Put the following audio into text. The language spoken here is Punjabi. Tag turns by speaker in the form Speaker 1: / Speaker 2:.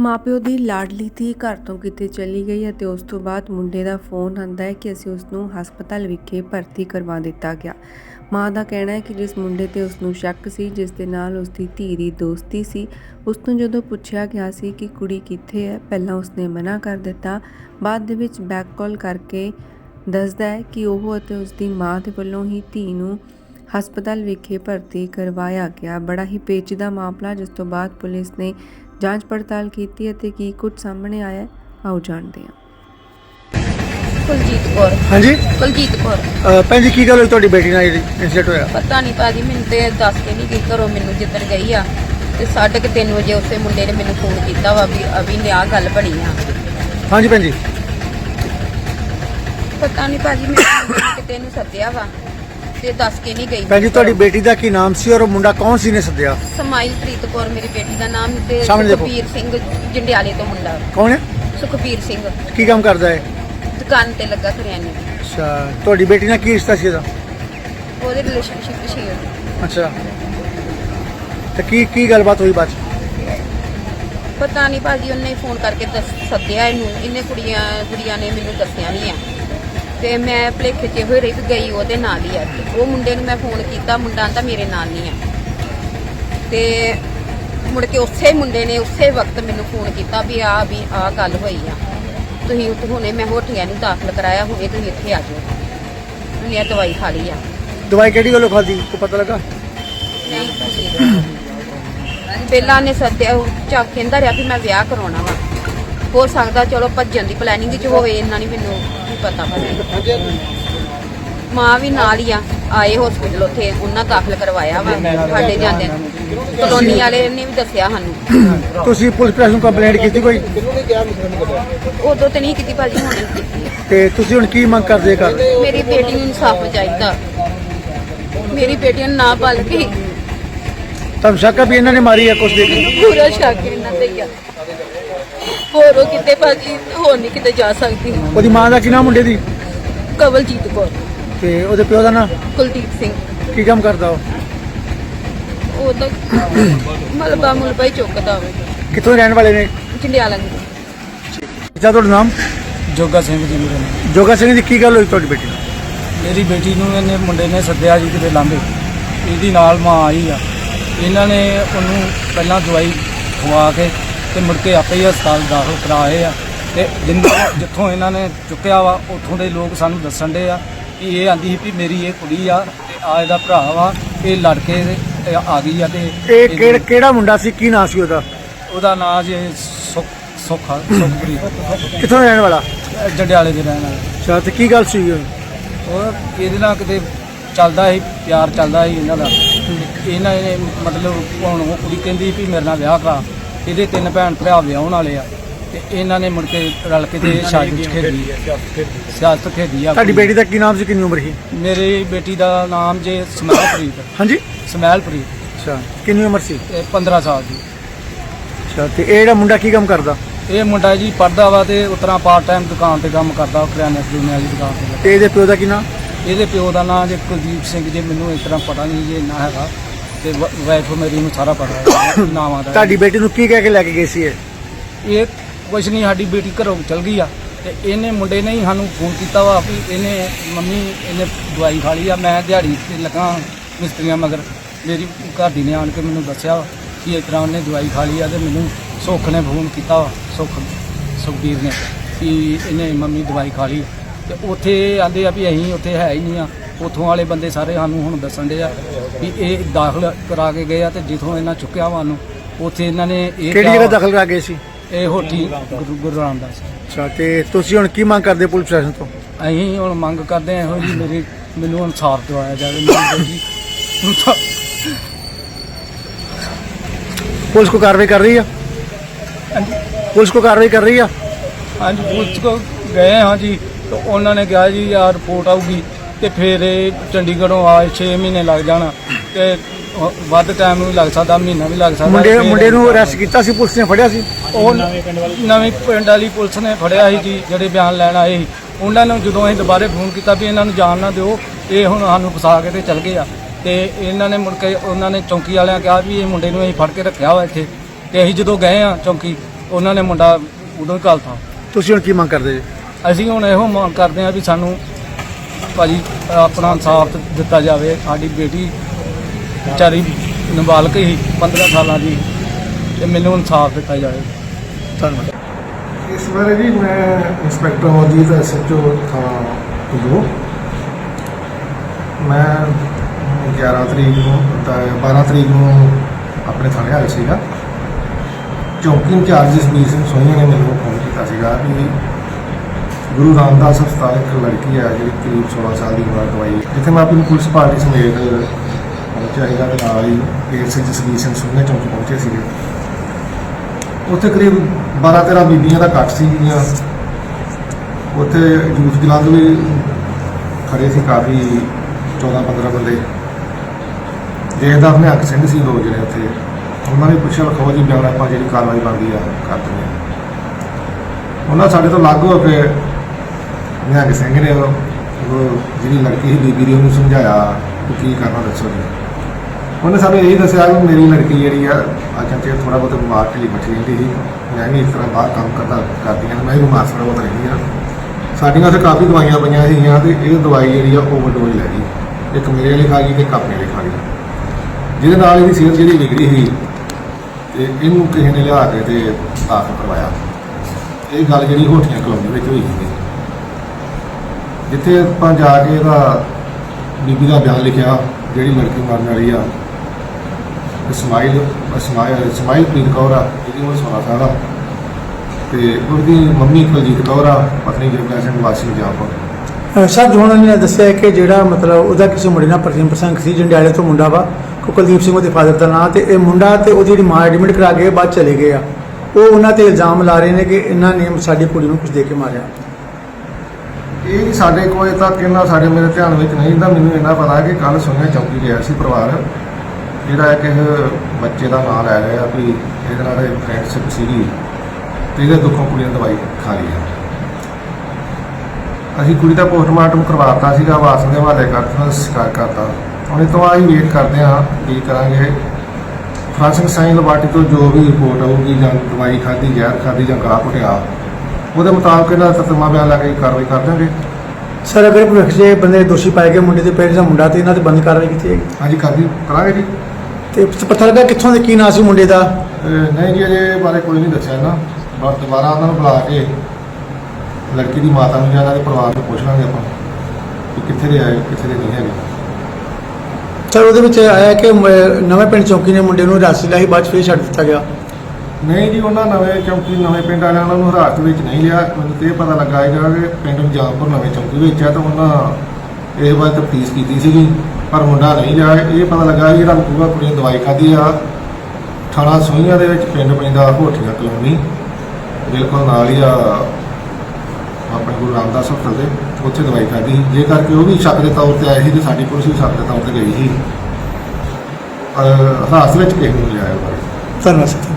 Speaker 1: ਮਾਪਿਓ ਦੀ ਲਾਡਲੀ ਧੀ ਘਰ ਤੋਂ ਕਿਤੇ ਚਲੀ ਗਈ ਅਤੇ ਉਸ ਤੋਂ ਬਾਅਦ ਮੁੰਡੇ ਦਾ ਫੋਨ ਆਂਦਾ ਹੈ ਕਿ ਅਸੀਂ ਉਸ ਨੂੰ ਹਸਪਤਾਲ ਵਿਖੇ ਭਰਤੀ ਕਰਵਾ ਦਿੱਤਾ ਗਿਆ। ਮਾਂ ਦਾ ਕਹਿਣਾ ਹੈ ਕਿ ਜਿਸ ਮੁੰਡੇ ਤੇ ਉਸ ਨੂੰ ਸ਼ੱਕ ਸੀ, ਜਿਸ ਦੇ ਨਾਲ ਉਸ ਦੀ ਧੀ ਦੀ ਦੋਸਤੀ ਸੀ ਉਸ ਤੋਂ ਜਦੋਂ ਪੁੱਛਿਆ ਗਿਆ ਸੀ ਕਿ ਕੁੜੀ ਕਿੱਥੇ ਹੈ, ਪਹਿਲਾਂ ਉਸਨੇ ਮਨਾ ਕਰ ਦਿੱਤਾ। ਬਾਅਦ ਦੇ ਵਿੱਚ ਬੈਕ ਕਾਲ ਕਰਕੇ ਦੱਸਦਾ ਹੈ ਕਿ ਉਹ ਅਤੇ ਉਸ ਦੀ ਮਾਂ ਦੇ ਵੱਲੋਂ ਹੀ ਧੀ ਨੂੰ ਹਸਪਤਾਲ ਵਿਖੇ ਭਰਤੀ ਕਰਵਾਇਆ ਗਿਆ। ਬੜਾ ਹੀ ਪੇਚੀਦਾ ਮਾਮਲਾ, ਜਿਸ ਤੋਂ ਬਾਅਦ ਪੁਲਿਸ ਨੇ ਜਾਂਚ ਪੜਤਾਲ ਕੀਤੀ ਅਤੇ ਕੀ ਕੁਝ ਸਾਹਮਣੇ ਆਇਆ ਹੈ, ਆਓ ਜਾਣਦੇ ਹਾਂ।
Speaker 2: ਕੁਲਜੀਤ ਕੌਰ।
Speaker 3: ਹਾਂਜੀ?
Speaker 2: ਕੁਲਜੀਤ ਕੌਰ।
Speaker 3: ਅਹ ਭੈਣ ਜੀ ਕੀ ਗੱਲ ਹੋਈ ਤੁਹਾਡੀ ਬੇਟੀ ਨਾਲ ਜਿਹੜੀ ਇਨਸੀਡੈਂਟ ਹੋਇਆ?
Speaker 2: ਪਤਾ ਨਹੀਂ ਭਾਜੀ ਮੈਨੂੰ ਤੇ ਦੱਸ ਕੇ ਨਹੀਂ ਗਈ ਘਰੋਂ ਮੈਨੂੰ ਜਿੱਦਣ ਗਈ ਆ ਤੇ ਸਾਢੇ ਕੁ ਤਿੰਨ ਵਜੇ ਉਸੇ ਮੁੰਡੇ ਨੇ ਮੈਨੂੰ ਫੋਨ ਕੀਤਾ ਵਾ ਵੀ ਅਭੀ ਨੇ ਆ ਗੱਲ ਬਣੀ ਆ।
Speaker 3: ਹਾਂਜੀ ਭੈਣ ਜੀ।
Speaker 2: ਪਤਾ ਨਹੀਂ ਭਾਜੀ ਮੈਂ ਕਿਤੇ ਨੂੰ ਸੱਦਿਆ ਵਾ। ਤੇ ਦੱਸ ਕੇ ਨਹੀਂ ਗਈ।
Speaker 3: ਭੈਣ ਜੀ ਤੁਹਾਡੀ ਬੇਟੀ ਦਾ ਕੀ ਨਾਮ ਸੀ ਔਰ ਉਹ ਮੁੰਡਾ ਕੌਣ ਸੀ ਨੇ ਸੱਦਿਆ?
Speaker 2: ਸਮਾਈਲ ਪ੍ਰੀਤ ਕੌਰ ਮੇਰੀ ਬੇਟੀ ਦਾ ਨਾਮ ਤੇ
Speaker 3: ਸਾਹਮਣੇ ਦੇਖੋ।
Speaker 2: ਸੁਖਬੀਰ ਸਿੰਘ ਜੰਡਿਆਲੇ ਤੋਂ ਮੁੰਡਾ।
Speaker 3: ਕੌਣ ਹੈ?
Speaker 2: ਸੁਖਬੀਰ ਸਿੰਘ।
Speaker 3: ਕੀ ਕੰਮ ਕਰਦਾ ਹੈ?
Speaker 2: ਦੁਕਾਨ ਤੇ ਲੱਗਾ ਕਰਿਆਨੇ ਦੀ
Speaker 3: ਅੱਛਾ ਤੁਹਾਡੀ ਬੇਟੀ ਨਾਲ ਕੀ ਰਿਸ਼ਤਾ ਸੀ ਇਹਦਾ?
Speaker 2: ਉਹਦੇ ਰਿਲੇਸ਼ਨਸ਼ਿਪ ਸੀ
Speaker 3: ਅੱਛਾ। ਤੇ ਕੀ ਕੀ ਗੱਲਬਾਤ ਹੋਈ ਬਾਅਦ 'ਚ?
Speaker 2: ਪਤਾ ਨਹੀਂ ਭਾਜੀ ਉਹਨੇ ਫੋਨ ਕਰਕੇ ਦੱਸ ਸੱਦਿਆ ਇਹਨੂੰ। ਇਹਨੇ ਕੁੜੀਆਂ ਕੁੜੀਆਂ ਨੇ ਮੈਨੂੰ ਦੱਸਿਆ ਨਹੀਂ ਆ। ਤੇ ਮੈਂ ਭਲੇਖੇ 'ਚ ਹੋਈ ਰਹੀ ਵੀ ਗਈ ਉਹਦੇ ਨਾਲ ਹੀ ਆ ਉਹ ਮੁੰਡੇ ਨੂੰ ਮੈਂ ਫੋਨ ਕੀਤਾ ਮੁੰਡਾ ਤਾਂ ਮੇਰੇ ਨਾਲ ਨਹੀਂ ਆ। ਤੇ ਮੁੜ ਕੇ ਉਸੇ ਮੁੰਡੇ ਨੇ ਉਸੇ ਵਕਤ ਮੈਨੂੰ ਫੋਨ ਕੀਤਾ ਵੀ ਆ ਵੀ ਆ ਗੱਲ ਹੋਈ ਆ। ਤੁਸੀਂ ਉੱਥੇ ਹੁਣੇ ਮੈਂ ਹੋਠੀਆਂ ਨੂੰ ਦਾਖਲ ਕਰਾਇਆ ਹੁਣੇ ਤੁਸੀਂ ਇੱਥੇ ਆ ਜਾਓ। ਤੁਸੀਂ ਇਹ ਦਵਾਈ ਖਾ ਲਈ ਆ।
Speaker 3: ਦਵਾਈ ਕਿਹੜੀ ਗੱਲੋਂ ਖਾਦੀ ਕੋ ਪਤਾ ਲੱਗਾ?
Speaker 2: ਨਹੀਂ। ਪਹਿਲਾਂ ਨੇ ਸੱਦਿਆ ਉਹ ਚਾ ਕਹਿੰਦਾ ਰਿਹਾ ਵੀ ਮੈਂ ਵਿਆਹ ਕਰਾਉਣਾ ਵਾ। ਹੋ ਸਕਦਾ ਚਲੋ ਭੱਜਣ ਦੀ ਪਲੈਨਿੰਗ ਚ ਹੋਵੇ ਇੰਨਾ ਨਹੀਂ ਮੈਨੂੰ ਵੀ ਪਤਾ ਭਾਜੀ ਮਾਂ ਵੀ ਨਾਲ ਹੀ ਆ ਆਏ ਹਸਪੀਟਲ ਉੱਥੇ ਉਹਨਾਂ ਦਾਖਲ ਕਰਵਾਇਆ ਵਾ ਸਾਡੇ ਜਾਂਦੇ ਕਲੋਨੀ ਵਾਲੇ ਨੇ ਵੀ ਦੱਸਿਆ ਸਾਨੂੰ।
Speaker 3: ਤੁਸੀਂ ਪੁਲਿਸ ਪ੍ਰਸ਼ਾਸਨ ਨੂੰ ਕੰਪਲੇਂਟ ਕੀਤੀ ਕੋਈ?
Speaker 2: ਉਦੋਂ ਤੇ ਨਹੀਂ ਕੀਤੀ ਭਾਜੀ ਹੁਣੇ ਕੀਤੀ। ਆ।
Speaker 3: ਤੇ ਤੁਸੀਂ ਹੁਣ ਕੀ ਮੰਗ ਕਰਦੇ ਕਰ
Speaker 2: ਮੇਰੀ ਬੇਟੀ ਨੂੰ ਇਨਸਾਫ ਚਾਹੀਦਾ। ਮੇਰੀ ਬੇਟੀ ਨੂੰ ਨਾ ਬਲ ਕੇ
Speaker 3: ਤੁਹਾਨੂੰ ਸ਼ੱਕ ਵੀ ਇਹਨਾਂ ਨੇ ਮਾਰੀ ਹੈ ਕੁਛ ਦੇ
Speaker 2: ਪੂਰਾ ਸ਼ੱਕ ਇਹਨਾਂ ਤੇ ਹੀ ਆ। ਹੋਰ ਉਹ ਕਿਤੇ ਭਾਜੀ ਹੋਰ ਨਹੀਂ ਕਿਤੇ ਜਾ ਸਕਦੀ।
Speaker 3: ਉਹਦੀ ਮਾਂ ਦਾ ਕੀ ਨਾਮ ਮੁੰਡੇ ਦੀ?
Speaker 2: ਕਵਲਜੀਤ ਕੌਰ।
Speaker 3: ਤੇ ਉਹਦੇ ਪਿਓ ਦਾ ਨਾਂ
Speaker 2: ਕੁਲਦੀਪ ਸਿੰਘ।
Speaker 3: ਕੀ ਕੰਮ ਕਰਦਾ ਉਹ?
Speaker 2: ਉਹ ਤਾਂ ਮਲਬਾ ਮੁਲਬਾ ਹੀ ਚੁੱਕਦਾ ਹੋਵੇ
Speaker 3: ਕਿੱਥੋਂ ਦੇ ਰਹਿਣ ਵਾਲੇ ਨੇ?
Speaker 2: ਜੰਡਿਆਲਾ ਦੀ।
Speaker 3: ਅੱਛਾ ਤੁਹਾਡਾ ਨਾਮ?
Speaker 4: ਜੋਗਾ ਸਿੰਘ ਜੀ ਮੇਰਾ ਨਾਮ।
Speaker 3: ਜੋਗਾ ਸਿੰਘ ਦੀ ਕੀ ਗੱਲ ਹੋਈ ਤੁਹਾਡੀ ਬੇਟੀ ਨਾਲ?
Speaker 4: ਮੇਰੀ ਬੇਟੀ ਨੂੰ ਇਹਨੇ ਮੁੰਡੇ ਨੇ ਸੱਦਿਆ ਜੀ ਕਿਤੇ ਲਾਂਬੇ ਇਹਦੀ ਨਾਲ ਮਾਂ ਆਈ ਆ। ਇਹਨਾਂ ਨੇ ਉਹਨੂੰ ਪਹਿਲਾਂ ਦਵਾਈ ਖਵਾ ਕੇ ਤੇ ਮੁੜ ਕੇ ਆਪੇ ਹੀ ਹਸਪਤਾਲ ਦਾਖਲ ਕਰਾਏ ਆ। ਤੇ ਜਿੰਨ- ਜਿੱਥੋਂ ਇਹਨਾਂ ਨੇ ਚੁੱਕਿਆ ਵਾ ਉੱਥੋਂ ਦੇ ਲੋਕ ਸਾਨੂੰ ਦੱਸਣ ਦੇ ਆ ਕਿ ਇਹ ਆਂਦੀ ਸੀ ਵੀ ਮੇਰੀ ਇਹ ਕੁੜੀ ਆ ਤੇ ਆ ਇਹਦਾ ਭਰਾ ਵਾ ਇਹ ਲੜ ਕੇ ਤੇ ਆ ਗਈ ਆ ਤੇ
Speaker 3: ਇਹ ਕਿਹੜਾ ਕਿਹੜਾ ਮੁੰਡਾ ਸੀ? ਕੀ ਨਾਂ ਸੀ ਉਹਦਾ?
Speaker 4: ਉਹਦਾ ਨਾਂ ਜੇ ਸੁਖ ਸੁਖਾ ਸੁਖਪ੍ਰੀਤ
Speaker 3: ਕਿੱਥੋਂ ਰਹਿਣ ਵਾਲਾ?
Speaker 4: ਜੰਡਿਆਲੇ ਦੇ ਰਹਿਣ ਵਾਲਾ।
Speaker 3: ਅੱਛਾ ਤੇ ਕੀ ਗੱਲ ਸੀ
Speaker 4: ਉਹ ਇਹਦੇ ਨਾਲ ਕਿਤੇ ਚੱਲਦਾ ਸੀ ਪਿਆਰ ਚੱਲਦਾ ਸੀ ਇਹਨਾਂ ਦਾ। ਇਹਨਾਂ ਨੇ ਮਤਲਬ ਹੁਣ ਉਹ ਕੁੜੀ ਕਹਿੰਦੀ ਵੀ ਮੇਰੇ ਨਾਲ ਵਿਆਹ ਕਰਾ। ਇਹਦੇ ਤਿੰਨ ਭੈਣ ਭਰਾ ਵਿਆਹਣ ਵਾਲੇ ਆ ਤੇ ਇਹਨਾਂ ਨੇ ਮੁੜ ਕੇ ਰਲ ਕੇ ਤੇ ਸ਼ਾਦੀ ਵਿੱਚ ਖੇਡੀ ਸਿਆਸਤ ਖੇਡੀ ਆ।
Speaker 3: ਤੁਹਾਡੀ ਬੇਟੀ ਦਾ ਕੀ ਨਾਮ ਸੀ ਕਿੰਨੀ ਉਮਰ ਸੀ?
Speaker 4: ਮੇਰੀ ਬੇਟੀ ਦਾ ਨਾਮ ਜੇ ਸਮੈਲਪ੍ਰੀਤ
Speaker 3: ਹਾਂਜੀ?
Speaker 4: ਸਮੈਲਪ੍ਰੀਤ।
Speaker 3: ਅੱਛਾ ਕਿੰਨੀ ਉਮਰ ਸੀ?
Speaker 4: ਇਹ 15 ਸਾਲ ਦੀ।
Speaker 3: ਅੱਛਾ ਤੇ ਇਹ ਜਿਹੜਾ ਮੁੰਡਾ ਕੀ ਕੰਮ ਕਰਦਾ?
Speaker 4: ਇਹ ਮੁੰਡਾ ਜੀ ਪੜਦਾ ਵਾ ਤੇ ਉਤਰਾ ਪਾਰਟ ਟਾਈਮ ਦੁਕਾਨ ਤੇ ਕੰਮ ਕਰਦਾ ਕਰਿਆਨੇ ਕਰਿਆਨੇ ਵਾਲੀ ਦੁਕਾਨ ਤੇ।
Speaker 3: ਤੇ ਇਹਦੇ ਪਿਓ ਦਾ ਕੀ ਨਾਮ?
Speaker 4: ਇਹਦੇ ਪਿਓ ਦਾ ਨਾਂ ਜੇ ਕੁਲਦੀਪ ਸਿੰਘ ਜੇ ਮੈਨੂੰ ਇਸ ਤਰ੍ਹਾਂ ਪਤਾ ਨਹੀਂ ਜੇ ਨਾ ਹੈਗਾ। ਤੇ ਵਾਈਫ ਮੇਰੀ ਨੂੰ ਸਾਰਾ ਪਤਾ ਹੈ ਨਾਵਾਂ ਦਾ।
Speaker 3: ਤੁਹਾਡੀ ਬੇਟੀ ਨੂੰ ਕੀ ਕਹਿ ਕੇ ਲੈ ਕੇ ਗਏ ਸੀ ਇਹ?
Speaker 4: ਇਹ ਕੁਛ ਨਹੀਂ ਸਾਡੀ ਬੇਟੀ ਘਰੋਂ ਚਲ ਗਈ ਆ ਤੇ ਇਹਨੇ ਮੁੰਡੇ ਨੇ ਹੀ ਸਾਨੂੰ ਫੋਨ ਕੀਤਾ ਵਾ ਵੀ ਇਹਨੇ ਮੰਮੀ ਇਹਨੇ ਦਵਾਈ ਖਾ ਲਈ ਆ ਮੈਂ ਦਿਹਾੜੀ ਤੇ ਲੱਗਾ ਮਿਸਤਰੀਆਂ ਮਗਰ। ਮੇਰੀ ਘਰ ਦੀ ਨੇ ਆਣ ਕੇ ਮੈਨੂੰ ਦੱਸਿਆ ਕਿ ਇਸ ਤਰ੍ਹਾਂ ਉਹਨੇ ਦਵਾਈ ਖਾ ਲਈ ਆ ਤੇ ਮੈਨੂੰ ਸੁੱਖ ਨੇ ਫੋਨ ਕੀਤਾ ਵਾ ਸੁੱਖ ਸੁਖਬੀਰ ਨੇ ਕਿ ਇਹਨੇ ਮੰਮੀ ਦਵਾਈ ਖਾ ਲਈ। ਤੇ ਉੱਥੇ ਆਂਦੇ ਆ ਵੀ ਅਸੀਂ ਉੱਥੇ ਹੈ ਹੀ ਨਹੀਂ ਆ। ਉੱਥੋਂ ਵਾਲੇ ਬੰਦੇ ਸਾਰੇ ਸਾਨੂੰ ਹੁਣ ਦੱਸਣ ਦੇ ਆ ਵੀ ਇਹ ਦਾਖਲ ਕਰਾ ਕੇ ਗਏ ਆ ਤੇ ਜਿੱਥੋਂ ਇਹਨਾਂ ਚੁੱਕਿਆ ਵਾ ਨੂੰ ਉੱਥੇ ਇਹਨਾਂ ਨੇ ਇਹ
Speaker 3: ਕਿਹੜੀ
Speaker 4: ਕਿਹਾ
Speaker 3: ਜਗ੍ਹਾ ਦਾਖਲ ਕਰਾ ਗਏ ਸੀ?
Speaker 4: ਇਹ ਹੋਠੀ ਗੁਰੂ ਗੁਰੂ ਰਾਮਦਾਸ।
Speaker 3: ਅੱਛਾ ਤੇ ਤੁਸੀਂ ਹੁਣ ਕੀ ਮੰਗ ਕਰਦੇ ਪੁਲਿਸ ਪ੍ਰਸ਼ਾਸਨ ਤੋਂ?
Speaker 4: ਅਸੀਂ ਹੁਣ ਮੰਗ ਕਰਦੇ ਹਾਂ ਇਹੋ ਜੀ ਮੇਰੀ ਮੈਨੂੰ ਇਨਸਾਫ ਦਿਵਾਇਆ ਜਾਵੇ ਬੇਟੀ। ਇਨਸਾਫ਼-
Speaker 3: ਪੁਲਿਸ ਕੋ ਕਾਰਵਾਈ ਕਰ ਰਹੀ ਆ? ਪੁਲਿਸ ਕੋ ਕਾਰਵਾਈ ਕਰ ਰਹੀ ਆ?
Speaker 4: ਹਾਂਜੀ ਪੁਲਿਸ ਕੋ ਗਏ ਹਾਂ ਜੀ ਤੇ ਉਹਨਾਂ ਨੇ ਕਿਹਾ ਜੀ ਆ ਰਿਪੋਰਟ ਆਊਗੀ। ਤੇ ਫਿਰ ਇਹ ਚੰਡੀਗੜ੍ਹੋਂ ਆ 6 ਮਹੀਨੇ ਲੱਗ ਜਾਣਾ ਤੇ ਵੱਧ ਟਾਈਮ ਵੀ ਲੱਗ ਸਕਦਾ ਮਹੀਨਾ ਵੀ ਲੱਗ ਸਕਦਾ।
Speaker 3: ਮੁੰਡੇ
Speaker 4: ਫਿਰ-
Speaker 3: ਮੁੰਡੇ ਨੂੰ ਅਰੈਸਟ ਕੀਤਾ ਸੀ ਪੁਲਿਸ ਨੇ ਫੜਿਆ ਸੀ?
Speaker 4: ਉਹ ਨਵੀਂ ਪਿੰਡ ਵਾਲੀ ਪੁਲਿਸ ਨੇ ਫੜਿਆ ਸੀ ਜੀ ਜਿਹੜੇ ਬਿਆਨ ਲੈਣ ਆਏ ਸੀ। ਉਹਨਾਂ ਨੂੰ ਜਦੋਂ ਅਸੀਂ ਦੁਬਾਰੇ ਫੋਨ ਕੀਤਾ ਵੀ ਇਹਨਾਂ ਨੂੰ ਜਾਣ ਨਾ ਦਿਓ ਇਹ ਹੁਣ ਸਾਨੂੰ ਫਸਾ ਕੇ ਤੇ ਚਲ ਗਏ ਆ। ਤੇ ਇਹਨਾਂ ਨੇ ਮੁੜ ਕੇ ਉਹਨਾਂ ਨੇ ਚੌਂਕੀ ਵਾਲਿਆਂ ਕਿਹਾ ਵੀ ਇਹ ਮੁੰਡੇ ਨੂੰ ਅਸੀਂ ਫੜ ਕੇ ਰੱਖਿਆ ਹੋਇਆ ਇੱਥੇ। ਤੇ ਅਸੀਂ ਜਦੋਂ ਗਏ ਆ ਚੌਂਕੀ ਉਹਨਾਂ ਨੇ ਮੁੰਡਾ ਉਦੋਂ ਹੀ ਘਲਤਾ
Speaker 3: ਤੁਸੀਂ ਹੁਣ ਕੀ ਮੰਗ ਕਰਦੇ ਜੀ?
Speaker 4: ਅਸੀਂ ਹੁਣ ਇਹੋ ਮੰਗ ਕਰਦੇ ਹਾਂ ਵੀ ਸਾਨੂੰ ਭਾਜੀ ਆਪਣਾ ਇਨਸਾਫ ਦਿੱਤਾ ਜਾਵੇ। ਸਾਡੀ ਬੇਟੀ ਵਿਚਾਰੀ ਨਾਬਾਲਗ ਹੀ 15 ਸਾਲਾਂ ਦੀ ਤੇ ਮੈਨੂੰ ਇਨਸਾਫ ਦਿੱਤਾ ਜਾਵੇ।
Speaker 3: ਧੰਨਵਾਦ।
Speaker 5: ਇਸ ਬਾਰੇ ਜੀ ਮੈਂ ਇੰਸਪੈਕਟਰ ਮੋਦੀਤ ਐਸਐਚਓ ਥਾਣਾ ਕੁਲੂ ਮੈਂ 11 ਤਰੀਕ ਨੂੰ ਤਾਂ 12 ਤਰੀਕ ਨੂੰ ਆਪਣੇ ਥਾਣੇ ਆਇਆ ਸੀਗਾ। ਚੌਕੀ ਇੰਚਾਰਜ ਜਸਬੀਰ ਸਿੰਘ ਸੋਹੀਆ ਨੇ ਮੈਨੂੰ ਫੋਨ ਕੀਤਾ ਸੀਗਾ ਵੀ ਗੁਰੂ ਰਾਮਦਾਸ ਹਸਪਤਾਲ ਇੱਕ ਲੜਕੀ ਹੈ, ਜਿਹੜੀ ਕਰੀਬ 16 ਸਾਲ ਦੀ ਉਮਰ ਦਵਾਈ ਜਿੱਥੇ ਮੈਂ ਆਪਣੀ ਪੁਲਿਸ ਪਾਰਟੀ ਸਮੇਤ ਪਹੁੰਚਿਆ ਸੀਗਾ ਤੇ ਨਾਲ ਹੀ ਏਐਸਆਈ ਜਸਬੀਰ ਸਿੰਘ ਸੋਹੀਆ ਚੌਂਕ ਪਹੁੰਚੇ ਸੀਗੇ। ਉੱਥੇ ਕਰੀਬ 12 13 ਬੀਬੀਆਂ ਦਾ ਇਕੱਠ ਸੀ ਗੀਆਂ ਉੱਥੇ ਜੂਸ ਜਲੰਧ ਵੀ ਖੜੇ ਸੀ, ਕਾਫੀ 14 15 ਬੰਦੇ। ਜੇਦਾਰ ਨੇ ਸਿੰਘ ਸੀ ਲੋਕ ਜਿਹੜੇ ਉੱਥੇ। ਉਹਨਾਂ ਨੇ ਪੁੱਛਿਆ, ਲਖੋ ਜੀ, ਬਿਆਨ ਆਪਾਂ ਜਿਹੜੀ ਕਾਰਵਾਈ ਬਣਦੀ ਆ ਕਰਦੇ ਦਿੰਦੇ ਉਹਨਾਂ ਸਾਡੇ ਤੋਂ ਅਲੱਗ ਹੋ ਕੇ ਨਿਹੰਗ ਸਿੰਘ ਨੇ ਉਹ ਜਿਹੜੀ ਲੜਕੀ ਸੀ ਬੀਬੀ ਦੀ, ਉਹਨੂੰ ਸਮਝਾਇਆ ਕਿ ਕੀ ਕਰਨਾ ਦੱਸੋ ਜੀ। ਉਹਨੇ ਸਾਨੂੰ ਇਹੀ ਦੱਸਿਆ ਕਿ ਮੇਰੀ ਲੜਕੀ ਜਿਹੜੀ ਆ ਅਚਨ ਤੇ ਥੋੜਾ ਬਹੁਤ ਬਿਮਾਰ ਢਿੱਲੀ ਬੱਠੀ ਰਹਿੰਦੀ ਸੀ। ਮੈਂ ਵੀ ਇਸ ਤਰ੍ਹਾਂ ਬਾਹਰ ਕੰਮ ਕਰਦਾ ਕਰਦੀ ਹਾਂ ਮੈਂ ਵੀ ਬਿਮਾਰ ਥੋੜਾ ਬਹੁਤ ਰਹਿੰਦੀ ਹਾਂ ਸਾਡੀਆਂ ਉੱਥੇ ਕਾਫੀ ਦਵਾਈਆਂ ਪਈਆਂ ਸੀਗੀਆਂ ਤੇ ਇਹ ਦਵਾਈ ਜਿਹੜੀ ਆ ਓਵਰਡੋਜ਼ ਲੈ ਗਈ। ਇੱਕ ਮੇਰੇ ਲਈ ਖਾ ਗਈ ਤੇ ਇੱਕ ਆਪਣੇ ਖਾ ਗਈ। ਜਿਹਦੇ ਨਾਲ ਇਹਦੀ ਸਿਹਤ ਜਿਹੜੀ ਵਿਗੜੀ ਸੀ, ਤੇ ਇਹਨੂੰ ਕਿਸੇ ਨੇ ਲਿਆ ਕੇ ਤੇ ਦਾਖਲ ਕਰਵਾਇਆ। ਇਹ ਗੱਲ ਜਿਹੜੀ ਹੋਠੀਆਂ ਕਲੋਨੀ ਵਿੱਚ ਹੋਈ ਸੀ। ਜਿੱਥੇ ਆਪਾਂ ਜਾ ਕੇ ਇਹਦਾ ਬੀਬੀ ਦਾ ਬਿਆਨ ਲਿਖਿਆ, ਜਿਹੜੀ ਲੜਕੀ ਮਰਨ ਵਾਲੀ ਆ। ਇਸਮਾਈਲ ਇਸਮਾਈਲ ਇਸਮਾਈਲ ਪ੍ਰੀਤ ਕੌਰ ਆ ਜਿਹਦੀ ਉਮਰ 16 ਸਾਲ ਤੇ ਉਹਦੀ ਮੰਮੀ ਕੁਲਜੀਤ ਕੌਰ ਆ, ਪਤਨੀ ਜਗਦਾ ਸਿੰਘ ਵਾਸੀ ਜਾਪੁਰ
Speaker 6: ਸਰ, ਜੋ ਨੇ ਦੱਸਿਆ ਕਿ ਜਿਹੜਾ ਮਤਲਬ ਉਹਦਾ ਕਿਸੇ ਮੁੰਡੇ ਨਾਲ ਪ੍ਰੇਮ ਪ੍ਰਸੰਗ ਸੀ ਜੰਡਿਆਲੇ ਤੋਂ ਮੁੰਡਾ ਵਾ ਕੋ ਕੁਲਦੀਪ ਸਿੰਘ ਉਹਦੇ ਫਾਦਰ ਦਾ ਨਾਂ, ਤੇ ਇਹ ਮੁੰਡਾ ਤੇ ਉਹਦੀ ਜਿਹੜੀ ਮਾਂ ਐਡਮਿਟ ਕਰਾ ਕੇ ਬਾਅਦ ਚਲੇ ਗਏ ਆ। ਉਹ ਉਹਨਾਂ ਤੇ ਇਲਜ਼ਾਮ ਲਾ ਰਹੇ ਨੇ ਕਿ ਇਹਨਾਂ ਨੇ ਸਾਡੀ ਕੁੜੀ ਨੂੰ ਕੁਝ ਦੇ ਕੇ ਮਾਰਿਆ।
Speaker 5: ਇਹ ਸਾਡੇ ਕੋਲ ਤੱਕ ਇਹਨਾਂ ਸਾਡੇ ਮੇਰੇ ਧਿਆਨ ਵਿੱਚ ਨਹੀਂ ਤਾਂ ਮੈਨੂੰ ਇੰਨਾ ਪਤਾ ਕਿ ਕੱਲ ਸੁਣਿਆ ਚੌਕੀ ਗਿਆ ਸੀ ਪਰਿਵਾਰ ਜਿਹੜਾ ਕਿ ਬੱਚੇ ਦਾ ਨਾਮ ਲੈ ਰਿਹਾ ਵੀ ਇਹਦੇ ਨਾਲ ਫਰੈਂਡਸ਼ਿਪ ਸੀਗੀ ਤੇ ਇਹਦੇ ਦੁੱਖੋਂ ਕੁੜੀ ਨੇ ਦਵਾਈ ਖਾ ਲਈ ਹੈ ਅਸੀਂ ਕੁੜੀ ਦਾ ਪੋਸਟਮਾਰਟਮ ਕਰਵਾਤਾ ਸੀਗਾ, ਵਾਰਸ ਦੇ ਹਵਾਲੇ ਕਰਤਾ, ਸ਼ਿਕਾਰ ਕਰਤਾ। ਹੁਣ ਇਹ ਤੋਂ ਆਹੀ ਵੇਟ ਕਰਦੇ ਹਾਂ ਕੀ ਕਰਾਂਗੇ ਫਰਾਂਸਿੰਗ ਸਾਇੰਸ ਲੈਬਾਰਟਰੀ ਤੋਂ ਜੋ ਵੀ ਰਿਪੋਰਟ ਆਊਗੀ ਜਾਂ ਦਵਾਈ ਖਾਧੀ, ਜ਼ਹਿਰ ਖਾਧੀ ਜਾਂ ਗਾਹ ਘੁੱਟਿਆ ਉਹਦੇ ਮੁਤਾਬਕ ਇਹਨਾਂ ਦਾ ਤਸਮਾ ਬਿਆਨ ਲਾ ਕੇ ਕਾਰਵਾਈ ਕਰ ਦਾਂਗੇ
Speaker 6: ਸਰ ਅਗਰ ਭਵਿੱਖ 'ਚ ਇਹ ਬੰਦੇ ਦੋਸ਼ੀ ਪਾਏ ਗਏ ਮੁੰਡੇ ਦੇ ਪੇਰੈਂਟਸ ਦਾ ਮੁੰਡਾ ਤੇ ਇਹਨਾਂ ਤੇ ਬੰਦ ਕਾਰਵਾਈ ਕੀਤੀ ਜਾਏਗੀ?
Speaker 5: ਹਾਂਜੀ ਕਰਦੀ ਕਰਾਂਗੇ ਜੀ।
Speaker 6: ਤੇ ਪਤਾ ਲੱਗਾ ਕਿੱਥੋਂ ਦੇ ਕੀ ਨਾਂ ਸੀ ਮੁੰਡੇ ਦਾ?
Speaker 5: ਅਹ ਨਹੀਂ ਜੀ ਅਜੇ ਬਾਰੇ ਕੋਈ ਨਹੀਂ ਦੱਸਿਆ ਨਾ ਬਸ ਦੁਬਾਰਾ ਉਹਨਾਂ ਨੂੰ ਬੁਲਾ ਕੇ ਲੜਕੀ ਦੀ ਮਾਤਾ ਨੂੰ ਜਾਂ ਇਹਨਾਂ ਦੇ ਪਰਿਵਾਰ ਨੂੰ ਪੁੱਛ ਲਾਂਗੇ ਆਪਾਂ ਕਿ ਕਿੱਥੇ ਦੇ ਆਏ ਕਿੱਥੇ ਦੇ ਨਹੀਂ ਹੈਗੇ।
Speaker 6: ਸਰ ਉਹਦੇ ਵਿੱਚ ਆਇਆ ਕਿ ਮ- ਨਵੇਂ ਪਿੰਡ ਚੌਕੀ ਨੇ ਮੁੰਡੇ ਨੂੰ ਰਾਸੀ ਲਾਹੀ ਬਾਅਦ 'ਚ ਫੇਰ ਛੱਡ ਦਿੱਤਾ ਗਿਆ।
Speaker 5: ਨਹੀਂ ਜੀ, ਉਹਨਾਂ ਨਵੇਂ ਚੌਂਕੀ, ਨਵੇਂ ਪਿੰਡ ਵਾਲਿਆਂ ਨੂੰ ਹਰਾਸਤ ਵਿੱਚ ਨਹੀਂ ਲਿਆ। ਮੈਨੂੰ ਤੇ ਇਹ ਪਤਾ ਲੱਗਾ ਹੈਗਾ ਕਿ ਪਿੰਡ ਜਾਮਪੁਰ ਨਵੇਂ ਚੌਂਕੀ ਵਿੱਚ ਹੈ ਤਾਂ ਉਹਨਾਂ ਇਹ ਵਾਰ ਤਫਤੀਸ਼ ਕੀਤੀ ਸੀਗੀ, ਪਰ ਮੁੰਡਾ ਨਹੀਂ ਲਿਆ। ਇਹ ਪਤਾ ਲੱਗਾ ਕਿ ਜਿਹੜਾ ਪੂਰਾ ਕੁੜੀ ਨੇ ਦਵਾਈ ਖਾਧੀ ਆ ਥਾਣਾ ਸੋਹੀਆਂ ਦੇ ਵਿੱਚ ਪਿੰਡ ਪੈਂਦਾ, ਹੋਠੀਆਂ ਕਲੋਨੀ। ਬਿਲਕੁਲ ਨਾਲ ਹੀ ਆ, ਆਪਣੇ ਗੁਰੂ ਰਾਮਦਾਸ ਹਸਪਤਾਲ ਦੇ, ਉੱਥੇ ਦਵਾਈ ਖਾਧੀ। ਜੇ ਕਰਕੇ ਉਹ ਵੀ ਸ਼ੱਕ ਦੇ ਤੌਰ ਤੇ ਆਏ ਸੀ ਤੇ ਸਾਡੀ ਪੁਲਿਸ ਵੀ ਸ਼ੱਕ ਦੇ ਤੌਰ ਤੇ ਗਈ ਸੀ। ਅਹ ਹਿਰਾਸਤ ਵਿੱਚ ਕਿਸੇ ਨੂੰ ਨਹੀਂ ਲਿਆਇਆ ਬਾਰੇ
Speaker 6: ਧੰਨਵਾਦ